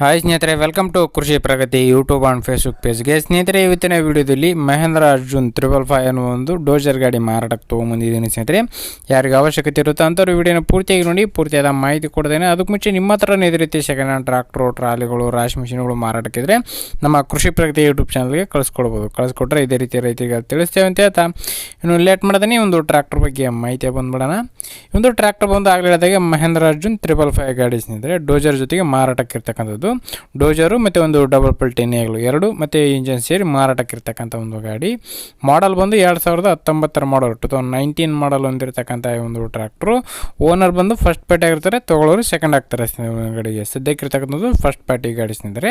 Hi ಸ್ನೇಹಿತರೆ welcome to Krishi Pragati YouTube and Facebook ಪೇಜ್ಗೆ ಸ್ನೇಹಿತರೆ, ಇವತ್ತಿನ ವಿಡಿಯೋದಲ್ಲಿ ಮಹೇಂದ್ರ ಅರ್ಜುನ್ ತ್ರಿಬಲ್ ಫೈವ್ ಅನ್ನೋ ಒಂದು ಡೋಜರ್ ಗಾಡಿ ಮಾರಾಟಕ್ಕೆ ತೊಗೊಂಬಂದಿದ್ದೀನಿ ಸ್ನೇಹಿತರೆ. ಯಾರಿಗೆ ಅವಶ್ಯಕತೆ ಇರುತ್ತೆ ಅಂಥವ್ರು ವಿಡಿಯೋನ ಪೂರ್ತಿಯಾಗಿ ನೋಡಿ, ಪೂರ್ತಿಯಾದ ಮಾಹಿತಿ ಕೊಡ್ತೇನೆ ಅದಕ್ಕೆ ಮುಂಚೆ ನಿಮ್ಮ ಹತ್ರನೇ ಇದೇ ರೀತಿ ಸೆಕೆಂಡ್ ಹ್ಯಾಂಡ್ ಟ್ರಾಕ್ಟ್ರು ಟ್ರಾಲಿಗಳು, ರಾಶಿ ಮಿಷಿನ್ಗಳು ಮಾರಾಟಕ್ಕಿದ್ರೆ ನಮ್ಮ ಕೃಷಿ ಪ್ರಗತಿ ಯೂಟ್ಯೂಬ್ ಚಾನಲ್ಗೆ ಕಳಿಸ್ಕೊಡ್ಬೋದು. ಕಳಿಸ್ಕೊಟ್ರೆ ಇದೇ ರೀತಿ ರೈತರಿಗೆ ತಿಳಿಸ್ತೇವೆ ಅಂತ ಹೇಳ್ತಾ. ಇನ್ನು ಲೇಟ್ ಮಾಡ್ದೇನೆ ಒಂದು ಟ್ರಾಕ್ಟರ್ ಬಗ್ಗೆ ಮಾಹಿತಿ ಬಂದ್ಬಿಡೋಣ. ಒಂದು ಟ್ರಾಕ್ಟರ್ ಬಂದು ಆಗಲೇ ಹೇಳಿದಾಗೆ ಮಹೇಂದ್ರ ಅರ್ಜುನ್ ತ್ರಿಬಲ್ ಫೈವ್ ಗಾಡಿ ಸ್ನೇಹಿತರೆ ಡೋಜರ್ ಜೊತೆಗೆ ಮಾರಾಟಕ್ಕೆ ಇರ್ತಕ್ಕಂಥದ್ದು. ಡೋಜರು ಮತ್ತು ಒಂದು ಡಬಲ್ ಪಲ್ಟಿ ನೇಗಳು ಎರಡು. ಮತ್ತು ಇಂಜನ್ ಸೇರಿ ಮಾರಾಟಕ್ಕೆ ಇರ್ತಕ್ಕಂಥ ಒಂದು ಗಾಡಿ. ಮಾಡಲ್ ಬಂದು ಎರಡು ಸಾವಿರದ ಹತ್ತೊಂಬತ್ತರ model two thousand nineteen model ಹೊಂದಿರತಕ್ಕಂಥ ಒಂದು ಟ್ರ್ಯಾಕ್ಟ್ರು ಓನರ್ ಬಂದು ಫಸ್ಟ್ ಪಾರ್ಟಿ ಆಗಿರ್ತಾರೆ ತೊಗೊಳೋರು ಸೆಕೆಂಡ್ ಆಗ್ತಾರೆ ಗಾಡಿಗೆ. ಸದ್ಯಕ್ಕೆ ಇರ್ತಕ್ಕಂಥದ್ದು ಫಸ್ಟ್ ಪಾರ್ಟಿ ಗಾಡಿ ಸ್ನೇಹಿತರೆ.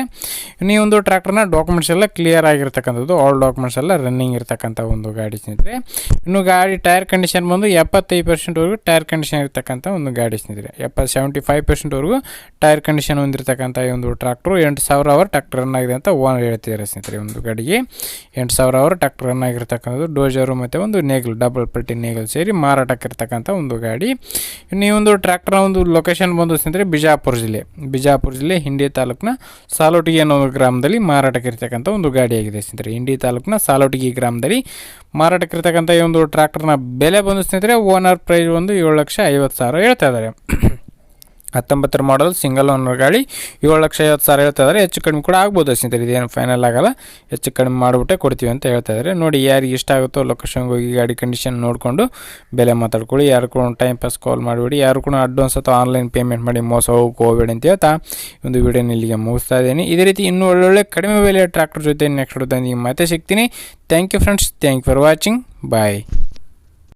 ಇನ್ನು ಈ ಒಂದು ಟ್ರ್ಯಾಕ್ಟರ್ನ ಡಾಕ್ಯುಮೆಂಟ್ಸ್ ಎಲ್ಲ ಕ್ಲಿಯರ್ ಆಗಿರ್ತಕ್ಕಂಥದ್ದು ಆಲ್ ಡಾಕ್ಯುಮೆಂಟ್ಸ್ ಎಲ್ಲ ರನ್ನಿಂಗ್ ಇರ್ತಕ್ಕಂಥ ಒಂದು ಗಾಡಿ ಸ್ನೇಹಿತರೆ. ಇನ್ನು ಗಾಡಿ ಟೈರ್ ಕಂಡೀಷನ್ ಬಂದು ಎಪ್ಪತ್ತೈದು ಪರ್ಸೆಂಟ್ವರೆಗೂ ಟೈರ್ ಕಂಡೀಷನ್ ಇರ್ತಕ್ಕಂಥ ಒಂದು ಗಾಡಿ ಸ್ನೇಹಿತರೆ. ಎಪ್ಪತ್ತು ಸೆವೆಂಟಿ ಫೈವ್ ಪರ್ಸೆಂಟ್ವರೆಗೂ ಟೈರ್ ಕಂಡೀಷನ್ ಹೊಂದಿರತಕ್ಕಂಥ ಈ ಒಂದು ಟ್ರ್ಯಾಕ್ಟ್ರು ಎಂಟು ಸಾವಿರ ಅವರ್ ಟ್ರ್ಯಾಕ್ಟರ್ ರನ್ ಆಗಿದೆ ಅಂತ ಓನರ್ ಹೇಳ್ತಿದ್ದಾರೆ ಸ್ನೇಹಿತರೆ ಒಂದು ಗಾಡಿಗೆ. ಎಂಟು ಸಾವಿರ ಅವರ್ ಟ್ರ್ಯಾಕ್ಟರ್ ರನ್ ಆಗಿರ್ತಕ್ಕಂಥದ್ದು ಡೋಜರು ಮತ್ತು ಒಂದು ನೇಗಲ್ ಡಬಲ್ ಪಟ್ಟಿ ನೇಗಲ್ ಸೇರಿ ಮಾರಾಟಕ್ಕೆ ಇರ್ತಕ್ಕಂಥ ಒಂದು ಗಾಡಿ. ಇನ್ನು ಈ ಒಂದು ಟ್ರ್ಯಾಕ್ಟರ್ನ ಒಂದು ಲೊಕೇಶನ್ ಬಂದು ಸ್ನೇಹಿತರೆ ಬಿಜಾಪುರ ಜಿಲ್ಲೆ. ಬಿಜಾಪುರ ಜಿಲ್ಲೆ ಹಿಂಡಿ ತಾಲೂಕಿನ ಸಾಲೋಟಿಗೆ ಅನ್ನೋ ಒಂದು ಗ್ರಾಮದಲ್ಲಿ ಮಾರಾಟಕ್ಕೆ ಇರ್ತಕ್ಕಂಥ ಒಂದು ಗಾಡಿಯಾಗಿದೆ ಸ್ನೇಹಿತರೆ. ಹಿಂಡಿ ತಾಲೂಕಿನ ಸಾಲೋಟಿಗೆ ಗ್ರಾಮದಲ್ಲಿ ಮಾರಾಟಕ್ಕೆ ಇರ್ತಕ್ಕಂಥ ಈ ಒಂದು ಟ್ರ್ಯಾಕ್ಟರ್ನ ಬೆಲೆ ಬಂದು ಸ್ನೇಹಿತರೆ ಓನರ್ ಪ್ರೈಸ್ ಒಂದು ಏಳು ಲಕ್ಷ ಐವತ್ತು ಸಾವಿರ ಹೇಳ್ತಾ ಇದ್ದಾರೆ. ಹತ್ತೊಂಬತ್ತರ ಮಾಡಲ್ ಸಿಂಗಲ್ ಓನರ್ ಗಾಡಿ. ಏಳು ಲಕ್ಷ ಐವತ್ತು ಸಾವಿರ ಹೇಳ್ತಾ ಇದ್ದಾರೆ ಹೆಚ್ಚು ಕಡಿಮೆ ಕೂಡ ಆಗ್ಬೋದು ಸ್ನೇಹಿತರೆ ಇದೇನು ಫೈನಲ್ ಆಗಲ್ಲ. ಹೆಚ್ಚು ಕಡಿಮೆ ಮಾಡಿಬಿಟ್ಟೆ ಕೊಡ್ತೀವಿ ಅಂತ ಹೇಳ್ತಾ ಇದ್ದಾರೆ ನೋಡಿ, ಯಾರಿಗೆ ಇಷ್ಟ ಆಗುತ್ತೋ ಲೊಕೇಶನ್ಗೆ ಹೋಗಿ ಗಾಡಿ ಕಂಡೀಷನ್ ನೋಡಿಕೊಂಡು ಬೆಲೆ ಮಾತಾಡ್ಕೊಳ್ಳಿ. ಯಾರು ಕೂಡ ಟೈಮ್ ಪಾಸ್ ಕಾಲ್ ಮಾಡಿಬಿಡಿ. ಯಾರು ಕೂಡ ಅಡ್ವಾನ್ಸ್ ಅಥವಾ ಆನ್ಲೈನ್ ಪೇಮೆಂಟ್ ಮಾಡಿ ಮೋಸ ಹೋಗಕ್ಕೆ ಹೋಗಬೇಡಿ ಅಂತ ಹೇಳ್ತಾ ಒಂದು ವಿಡಿಯೋನ ಇಲ್ಲಿಗೆ ಮುಗಿಸ್ತಾ ಇದ್ದೀನಿ. ಇದೇ ರೀತಿ ಇನ್ನೂ ಒಳ್ಳೊಳ್ಳೆ ಕಡಿಮೆ ಬೆಲೆಯ ಟ್ರ್ಯಾಕ್ಟರ್ ಜೊತೆ ನೆಕ್ಸ್ಟ್ ಹೊಡೆದು ಮತ್ತೆ ಸಿಗ್ತೀನಿ. Thank you friends thank you for watching bye